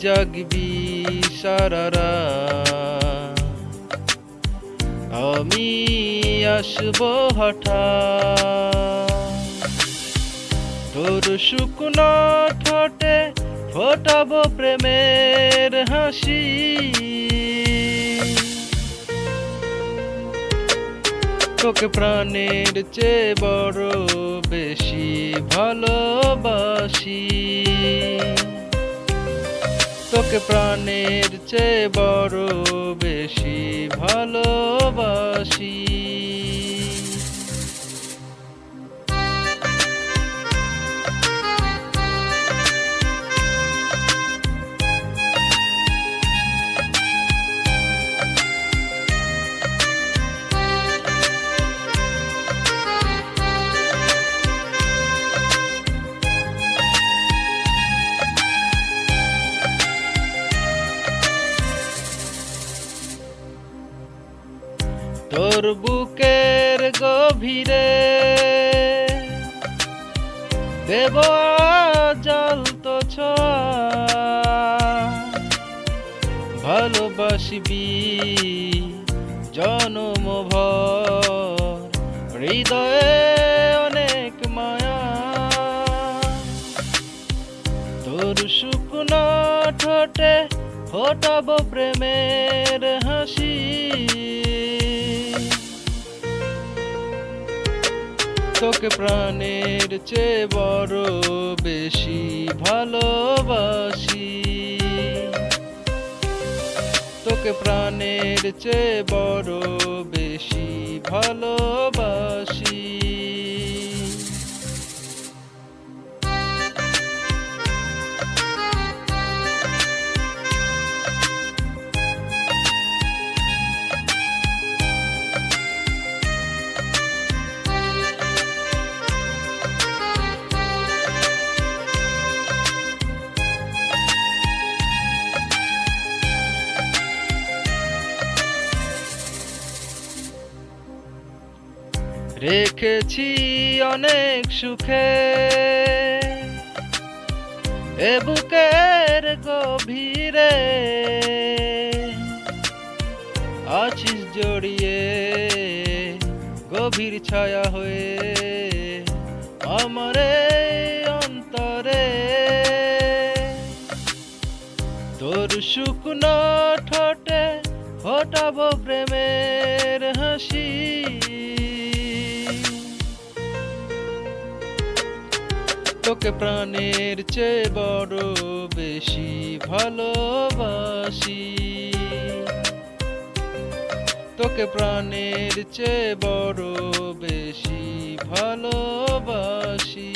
জাগবি সারারা। আমি আসব হঠাৎ। তোর শুকনো ঠোঁটে ফোটাবো প্রেমের হাসি। তোকে প্রাণের চেয়ে বড় বেশি ভালোবাসি। তোকে প্রাণের চেয়ে বড় বেশি ভালোবাসি। তোর বুকের গভীরে দেব জল তো ভালোবাসবি জনম হৃদয়ে অনেক মায়া। তোর শুকনো ঠোঁটে ফোটাবো প্রেমের হাসি। তোকে প্রাণের চেয়ে বড় বেশি ভালোবাসি। তোকে প্রাণের চেয়ে বড় বেশি ভালোবাসি। রেখেছি অনেক সুখে। এ বুকের গভীরে আছিস জড়িয়ে, গভীর ছায়া হয়ে আমারে অন্তরে। তোর শুকনো ঠোঁটে ফোটাবো প্রেমের তোকে প্রাণের চেয়ে বড় বেশি ভালোবাসি। তোকে প্রাণের চেয়ে বড় বেশি ভালোবাসি।